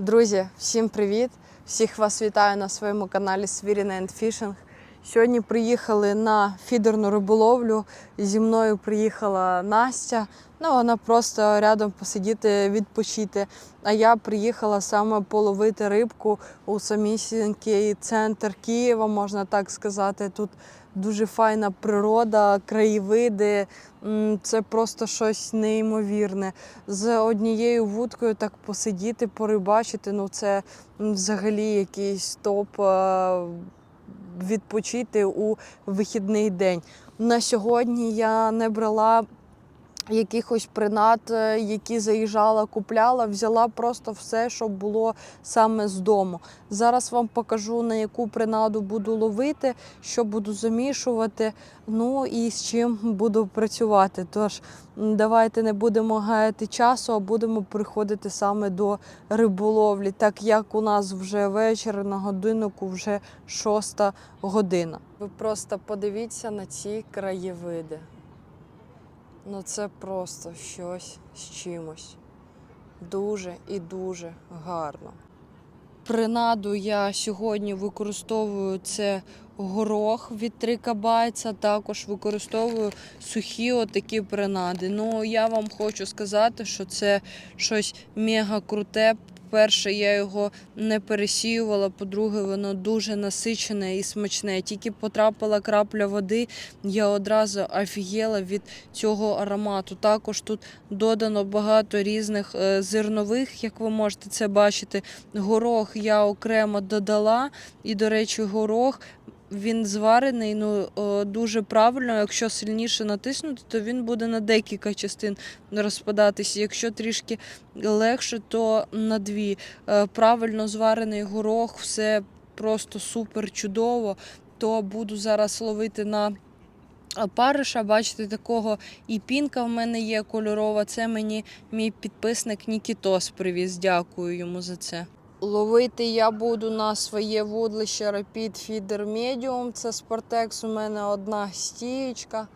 Друзі, всім привіт! Всіх вас вітаю на своєму каналі Свіріна Fishing. Сьогодні приїхали на фідерну риболовлю. Зі мною приїхала Настя. Ну, вона просто рядом посидіти, відпочити. А я приїхала саме половити рибку у самісінький центр Києва, можна так сказати. Тут дуже файна природа, краєвиди. Це просто щось неймовірне. З однією вудкою так посидіти, порибачити. Ну це взагалі якийсь топ е, відпочити у вихідний день. На сьогодні я не брала якихось принад, е, які заїжджала, купляла, взяла просто все, що було саме з дому. Зараз вам покажу, на яку принаду буду ловити, що буду замішувати, ну і з чим буду працювати. Тож давайте не будемо гаяти часу, а будемо приходити саме до риболовлі, так як у нас вже вечір на годиннику, вже шоста година. Ви просто подивіться на ці краєвиди. Ну це просто щось з чимось. Дуже і дуже гарно. Принаду я сьогодні використовую це горох від трикабайця, також використовую сухі отакі принади. Ну я вам хочу сказати, що це щось мега круте. Перше, я його не пересіювала. По-друге, воно дуже насичене і смачне. Тільки потрапила крапля води, я одразу офігела від цього аромату. Також тут додано багато різних е, зернових, як ви можете це бачити. Горох я окремо додала. І, до речі, горох. Він зварений ну е, дуже правильно. Якщо сильніше натиснути, то він буде на декілька частин розпадатися. Якщо трішки легше, то на дві. Е, Правильно зварений горох, все просто супер чудово. То буду зараз ловити на париша. Бачите, такого і пінка в мене є кольорова. Це мені мій підписник Нікітос привіз. Дякую йому за це. Ловити я буду на своє вудлище Rapid Feeder Medium. Це Sportex. У мене одна стієчка.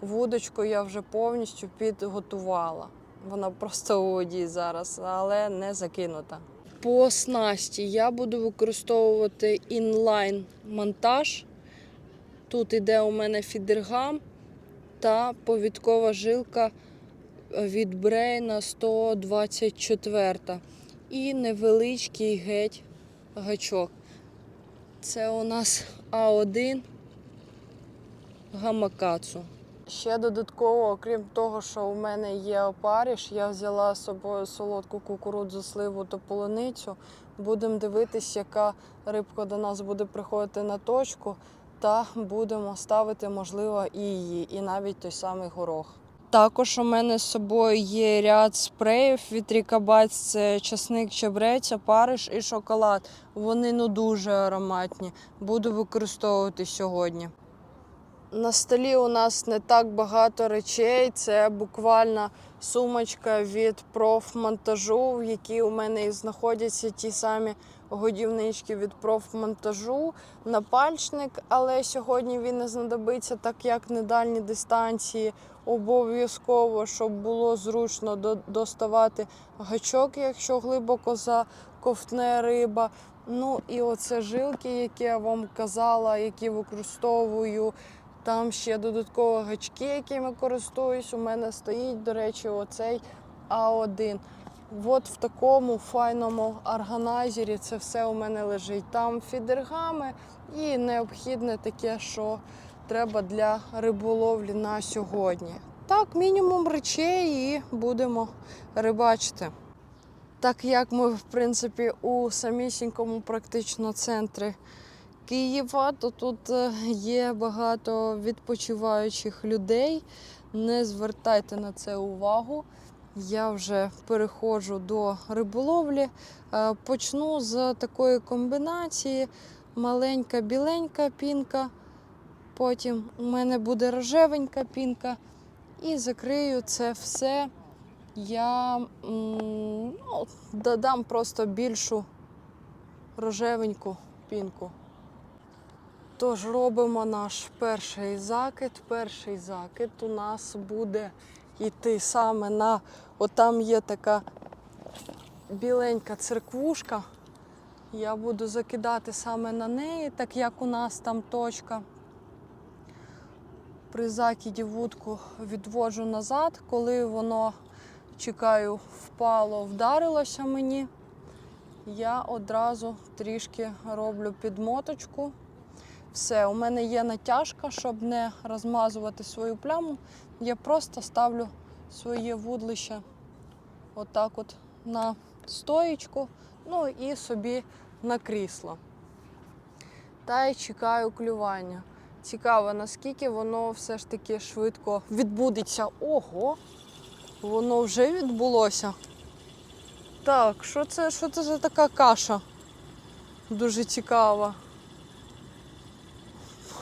Вудочку я вже повністю підготувала. Вона просто у воді зараз, але не закинута. По снасті я буду використовувати інлайн монтаж. Тут іде у мене фідергам та повідкова жилка від Брейна 124 і невеличкий геть гачок. Це у нас А1 гамакацу. Ще додатково, окрім того, що у мене є опаріш, я взяла з собою солодку кукурудзу, сливу та полуницю. Будемо дивитись, яка рибка до нас буде приходити на точку, та будемо ставити, можливо, і її, і навіть той самий горох. Також у мене з собою є ряд спреїв від Рікабайт, це часник, чебрець, опариш і шоколад. Вони ну дуже ароматні. Буду використовувати сьогодні. На столі у нас не так багато речей. Це буквально сумочка від профмонтажу, в якій у мене і знаходяться ті самі годівнички від профмонтажу, напальчник, але сьогодні він не знадобиться, так як на дальні дистанції. Обов'язково, щоб було зручно доставати гачок, якщо глибоко заковтне риба. Ну і оце жилки, які я вам казала, які використовую. Там ще додатково гачки, якими користуюсь. У мене стоїть, до речі, оцей А1. От в такому файному органайзері це все у мене лежить. Там фідергами і необхідне таке, що треба для риболовлі на сьогодні. Так, мінімум речей і будемо рибачити. Так як ми, в принципі, у самісінькому практично центрі Києва, то тут е, є багато відпочиваючих людей. Не звертайте на це увагу. Я вже переходжу до риболовлі. Е, Почну з такої комбінації: маленька біленька пінка. Потім у мене буде рожевенька пінка. І закрию це все. Я ну, додам просто більшу рожевеньку пінку. Тож робимо наш перший закид. Перший закид у нас буде йти саме на. Отам є така біленька церквушка. Я буду закидати саме на неї, так як у нас там точка. При закиді вудку відводжу назад, коли воно, чекаю, впало, вдарилося мені. Я одразу трішки роблю підмоточку. Все, у мене є натяжка, щоб не розмазувати свою пляму. Я просто ставлю своє вудлище отак от на стоєчку, ну і собі на крісло. Та й чекаю клювання. Цікаво, наскільки воно все ж таки швидко відбудеться. Ого! Воно вже відбулося. Так, що це, що це за така каша? Дуже цікава.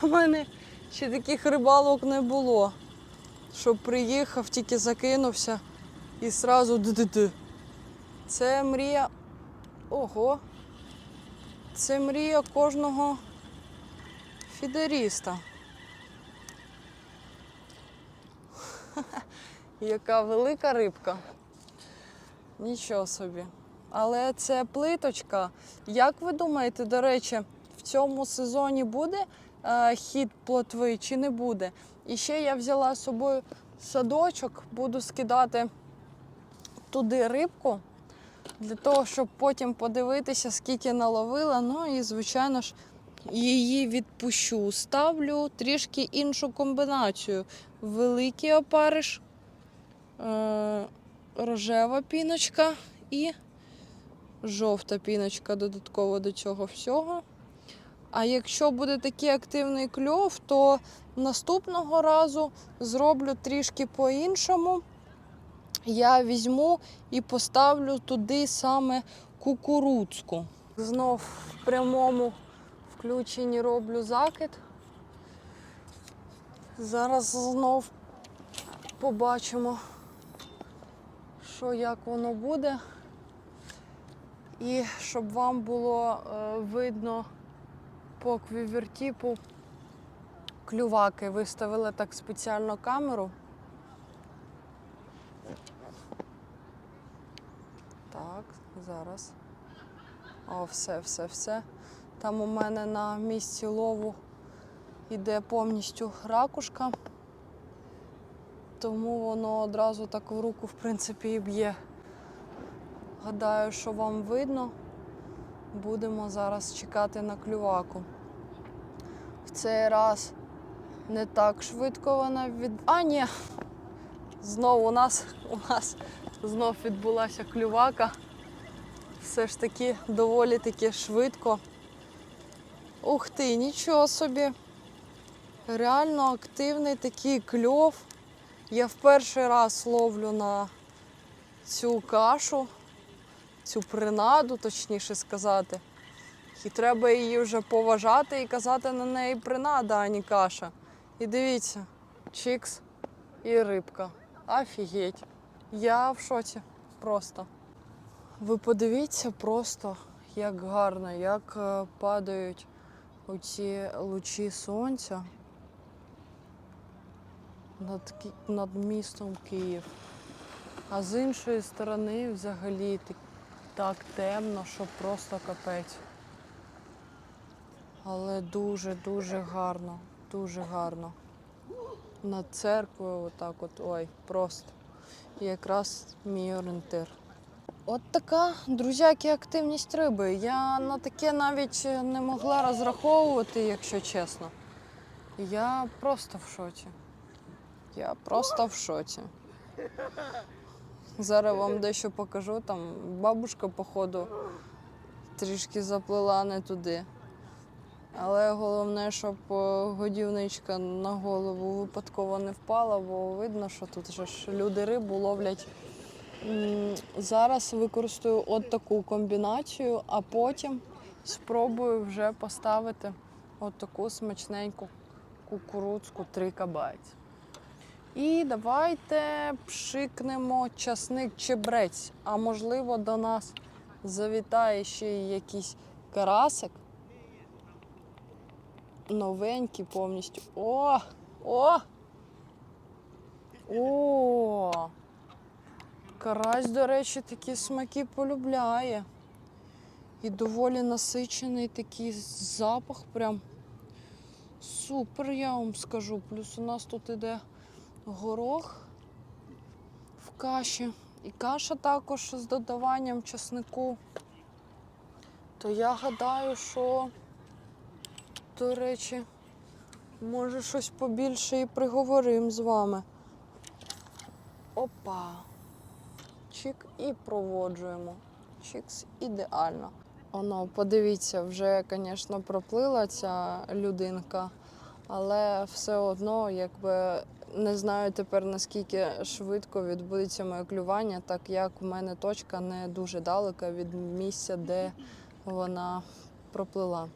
У мене ще таких рибалок не було. Щоб приїхав, тільки закинувся і сразу ди-ди-ди. Це мрія. Ого. Це мрія кожного фідеріста. Яка велика рибка. Нічого собі. Але це плиточка. Як ви думаєте, до речі, в цьому сезоні буде е, хід плотви чи не буде? І ще я взяла з собою садочок, буду скидати туди рибку для того, щоб потім подивитися, скільки наловила. Ну і, звичайно ж, її відпущу. Ставлю трішки іншу комбінацію. Великий опариш, е, рожева піночка і жовта піночка додатково до цього всього. А якщо буде такий активний кльов, то наступного разу зроблю трішки по-іншому. Я візьму і поставлю туди саме кукурудзку. Знов в прямому включенні роблю закид. Зараз знов побачимо, що як воно буде. І щоб вам було е, видно по квівертіпу клюваки. Виставила так спеціально камеру. Так, зараз. О, все, все, все. Там у мене на місці лову йде повністю ракушка, тому воно одразу так в руку, в принципі, і б'є. Гадаю, що вам видно. Будемо зараз чекати на клюваку. В цей раз не так швидко вона від. А, ні! Знову у нас, у нас знов відбулася клювака. Все ж таки доволі таки швидко. Ух ти, нічого собі. Реально активний такий кльов. Я в перший раз ловлю на цю кашу, цю принаду, точніше сказати. І треба її вже поважати і казати на неї принада, а не каша. І дивіться, чікс і рибка. Офігеть. Я в шоці просто. Ви подивіться просто, як гарно, як е, падають оці лучі сонця над, над містом Київ. А з іншої сторони взагалі так, темно, що просто капець. Але дуже-дуже гарно, дуже гарно. Над церквою отак от, ой, просто. І якраз мій орієнтир. От така, друзяки, активність риби. Я на таке навіть не могла розраховувати, якщо чесно. Я просто в шоці. Я просто в шоці. Зараз вам дещо покажу. Там бабушка, походу, трішки заплила не туди. Але головне, щоб е, годівничка на голову випадково не впала, бо видно, що тут же ж люди рибу ловлять. Зараз використаю от таку комбінацію, а потім спробую вже поставити от таку смачненьку кукурудзку три кабайць. І давайте пшикнемо часник чебрець. А можливо, до нас завітає ще й якийсь карасик. Новенький повністю. О! О! О! Карась, до речі, такі смаки полюбляє. І доволі насичений такий запах, прям супер, я вам скажу. Плюс у нас тут іде горох в каші. І каша також з додаванням чеснику. То я гадаю, що, до речі, може щось побільше і приговоримо з вами. Опа. Чик і проводжуємо. Чікс ідеально. Оно, подивіться, вже, звісно, проплила ця людинка, але все одно, якби не знаю тепер наскільки швидко відбудеться моє клювання, так як у мене точка не дуже далека від місця, де вона проплила.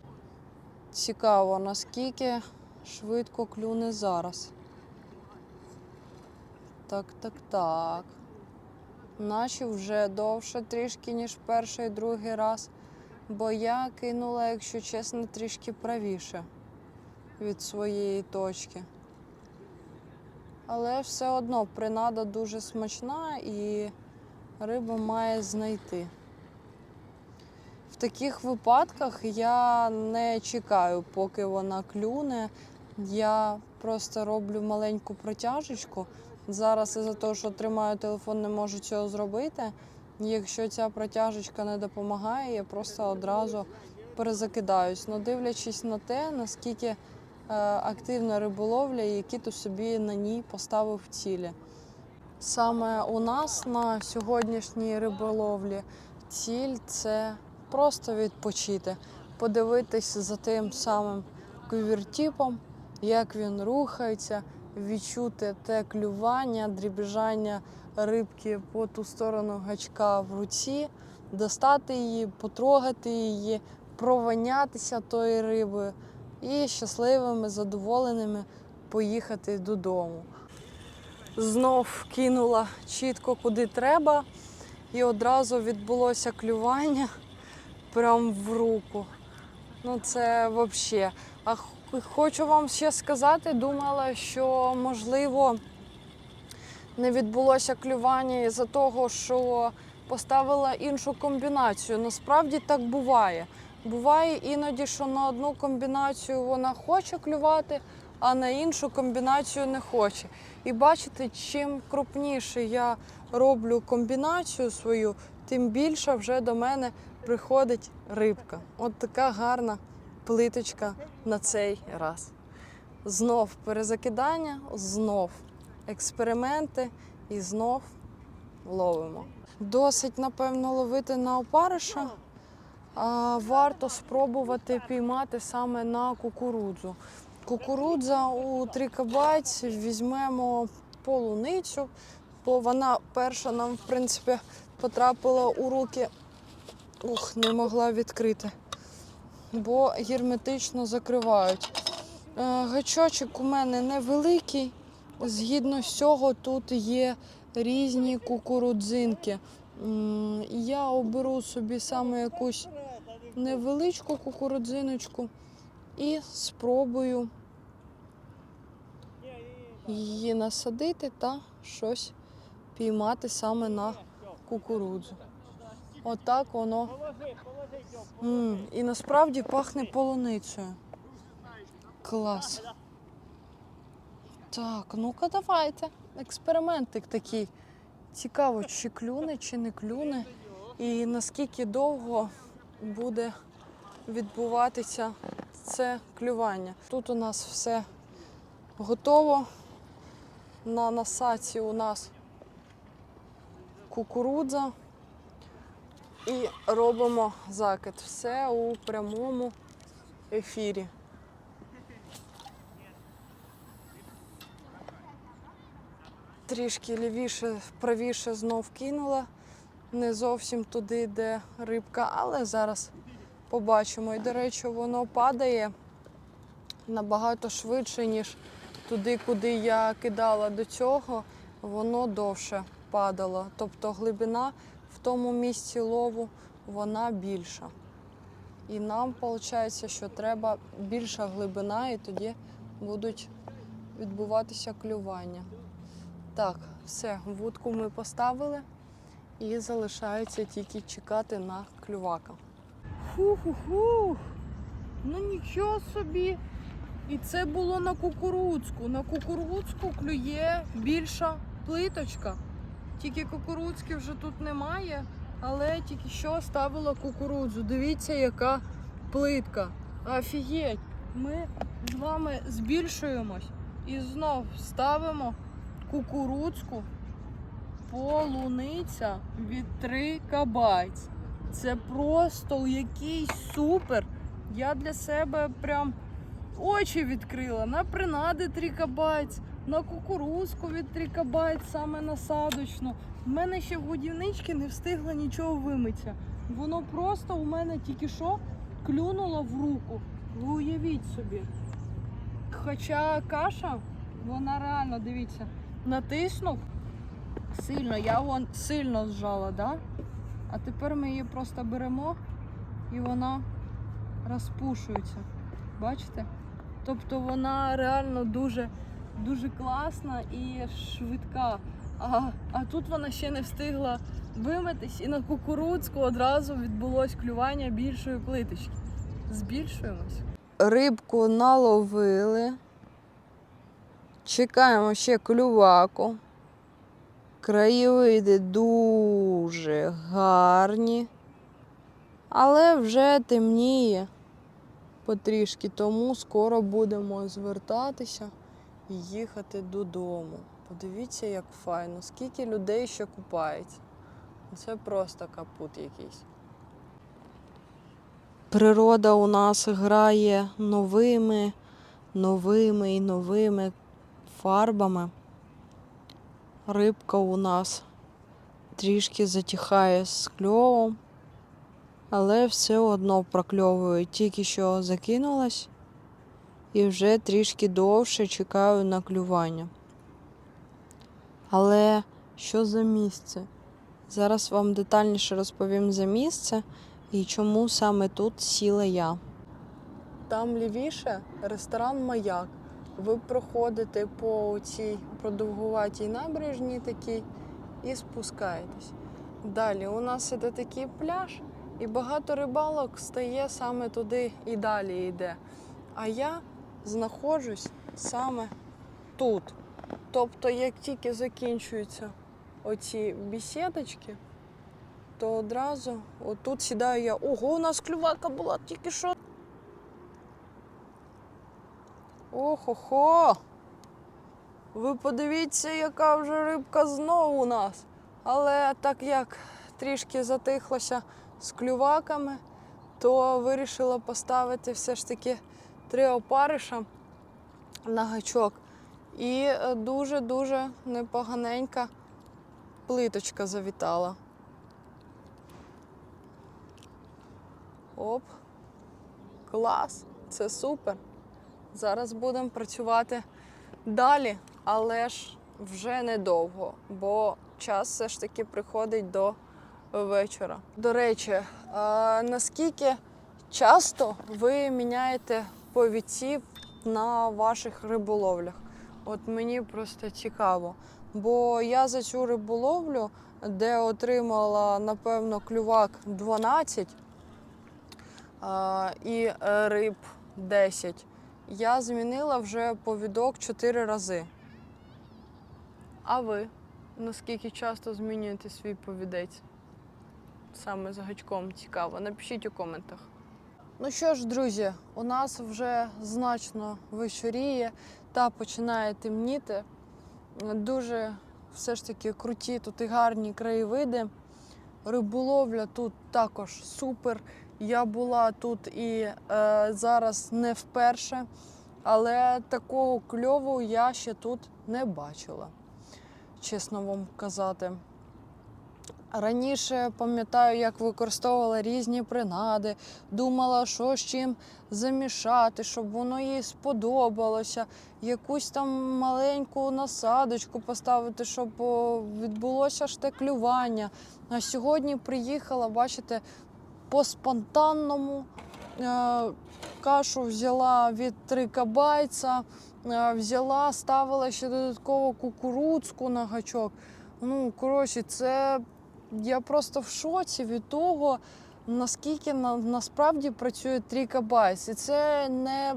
Цікаво, наскільки швидко клюне зараз. Так, так, так. Наші вже довше трішки, ніж перший і другий раз. Бо я кинула, якщо чесно, трішки правіше від своєї точки. Але все одно принада дуже смачна і риба має знайти. В таких випадках я не чекаю, поки вона клюне. Я просто роблю маленьку протяжечку. Зараз із-за того, що тримаю телефон, не можу цього зробити. Якщо ця протяжечка не допомагає, я просто одразу перезакидаюсь. Ну, дивлячись на те, наскільки е, активна риболовля які ти собі на ній поставив цілі. Саме у нас на сьогоднішній риболовлі ціль це просто відпочити, подивитись за тим самим кувіртіпом, як він рухається, відчути те клювання, дрібіжання рибки по ту сторону гачка в руці, достати її, потрогати її, провонятися тою рибою і щасливими, задоволеними поїхати додому. Знов кинула чітко куди треба, і одразу відбулося клювання прямо в руку. Ну це взагалі. Хочу вам ще сказати, думала, що можливо не відбулося клювання із-за того, що поставила іншу комбінацію. Насправді так буває. Буває іноді, що на одну комбінацію вона хоче клювати, а на іншу комбінацію не хоче. І бачите, чим крупніше я роблю комбінацію свою, тим більше вже до мене приходить рибка. От така гарна плиточка на цей раз. Знов перезакидання, знов експерименти і знов ловимо. Досить, напевно, ловити на опариша. А варто спробувати піймати саме на кукурудзу. Кукурудза у трикабайці візьмемо полуницю, бо вона перша нам, в принципі, потрапила у руки. Ух, не могла відкрити, бо герметично закривають. Е, Гачочок у мене невеликий. Згідно з цього, тут є різні кукурудзинки. Я оберу собі саме якусь невеличку кукурудзиночку і спробую її насадити та щось піймати саме на кукурудзу. Отак воно. М, І насправді пахне полуницею. Клас. Так, ну-ка давайте. Експериментик такий. Цікаво, чи клюне, чи не клюне, і наскільки довго буде відбуватися це клювання. Тут у нас все готово. На насадці у нас кукурудза і робимо закид. Все у прямому ефірі. Трішки лівіше, правіше знов кинула. Не зовсім туди, де рибка, але зараз побачимо. І, до речі, воно падає набагато швидше, ніж туди, куди я кидала до цього, воно довше падало. Тобто глибина тому місці лову вона більша. І нам виходить, що треба більша глибина, і тоді будуть відбуватися клювання. Так, все, вудку ми поставили. І залишається тільки чекати на клювака. Фу-ху-ху. Ну нічого собі. І це було на кукурудзку. На кукурудзку клює більша плиточка. Тільки кукурудзки вже тут немає, але тільки що ставила кукурудзу. Дивіться, яка плитка. Офігеть! Ми з вами збільшуємось і знов ставимо кукурудзку полуниця від 3 кабайць. Це просто якийсь супер. Я для себе прям очі відкрила на принади 3 кабайць, на кукурузку від 3 кабайць, саме насадочну. У мене ще в годівничці не встигло нічого вимитися. Воно просто у мене тільки що клюнуло в руку. Ви уявіть собі. Хоча каша, вона реально, дивіться, натиснув сильно, я вон сильно зжала, да? А тепер ми її просто беремо і вона розпушується. Бачите? Тобто вона реально дуже, дуже класна і швидка. А, а тут вона ще не встигла вимитись, і на кукурудзку одразу відбулось клювання більшої плиточки. Збільшуємось. Рибку наловили. Чекаємо ще клюваку. Краєвиди дуже гарні, але вже темніє потрішки, тому скоро будемо звертатися їхати додому. Подивіться, як файно, скільки людей ще купається. Це просто капут якийсь. Природа у нас грає новими, новими і новими фарбами рибка у нас трішки затихає з кльовом, але все одно прокльовує. Тільки що закинулась і вже трішки довше чекаю на клювання. Але що за місце? Зараз вам детальніше розповім за місце і чому саме тут сіла я. Там лівіше ресторан Маяк. Ви проходите по цій продовгуватій набережній такій і спускаєтесь. Далі у нас іде такий пляж, і багато рибалок стає саме туди і далі йде. А я знаходжусь саме тут. Тобто, як тільки закінчуються оці бісідочки, то одразу отут сідаю я. Ого, у нас клювака була тільки що. Охо-хо! Ви подивіться, яка вже рибка знову у нас. Але так як трішки затихлося з клюваками, то вирішила поставити все ж таки три опариша на гачок. І е, дуже-дуже непоганенька плиточка завітала. Оп. Клас! Це супер! Зараз будемо працювати далі, але ж вже недовго, бо час все ж таки приходить до вечора. До речі, наскільки часто ви міняєте повідці на ваших риболовлях? От мені просто цікаво. Бо я за цю риболовлю, де отримала, напевно, клювак 12 а, і е, риб 10 я змінила вже повідок 4 рази. А ви наскільки часто змінюєте свій повідець? Саме з гачком цікаво. Напишіть у коментах. Ну що ж, друзі, у нас вже значно вечоріє та починає темніти. Дуже все ж таки круті тут і гарні краєвиди. Риболовля тут також супер. Я була тут і е, зараз не вперше, але такого кльову я ще тут не бачила, чесно вам казати. Раніше пам'ятаю, як використовувала різні принади, думала, що з чим замішати, щоб воно їй сподобалося, якусь там маленьку насадочку поставити, щоб відбулося ж те клювання. А сьогодні приїхала, бачите, по спонтанному е, кашу взяла від три кабайця, е, взяла, ставила ще додатково кукурудзку на гачок. Ну, коротше, це я просто в шоці від того, наскільки на, насправді працює Трікабайс. І це не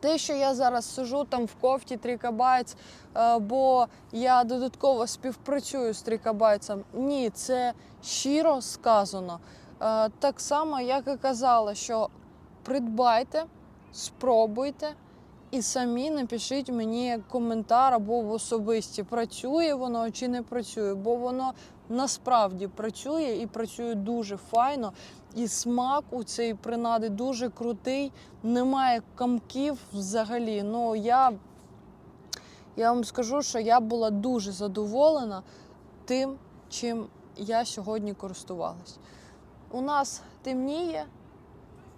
те, що я зараз сижу там в кофті Трікабайц, е, бо я додатково співпрацюю з Трікабайцем. Ні, це щиро сказано. Е, Так само, як і казала, що придбайте, спробуйте і самі напишіть мені коментар або в особисті, працює воно чи не працює, бо воно насправді працює і працює дуже файно. І смак у цієї принади дуже крутий, немає камків взагалі. Ну я, я вам скажу, що я була дуже задоволена тим, чим я сьогодні користувалась. У нас темніє,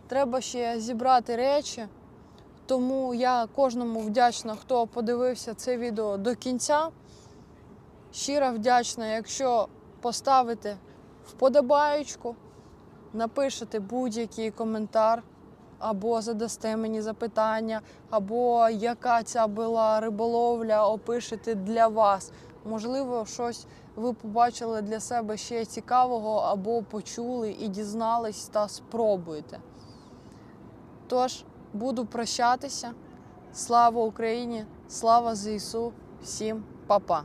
треба ще зібрати речі. Тому я кожному вдячна, хто подивився це відео до кінця. Щиро вдячна, якщо поставите вподобаючку, напишете будь-який коментар, або задасте мені запитання, або яка ця була риболовля, опишете для вас. Можливо, щось ви побачили для себе ще цікавого, або почули і дізнались та спробуєте. Тож, буду прощатися. Слава Україні! Слава ЗСУ! Всім па-па!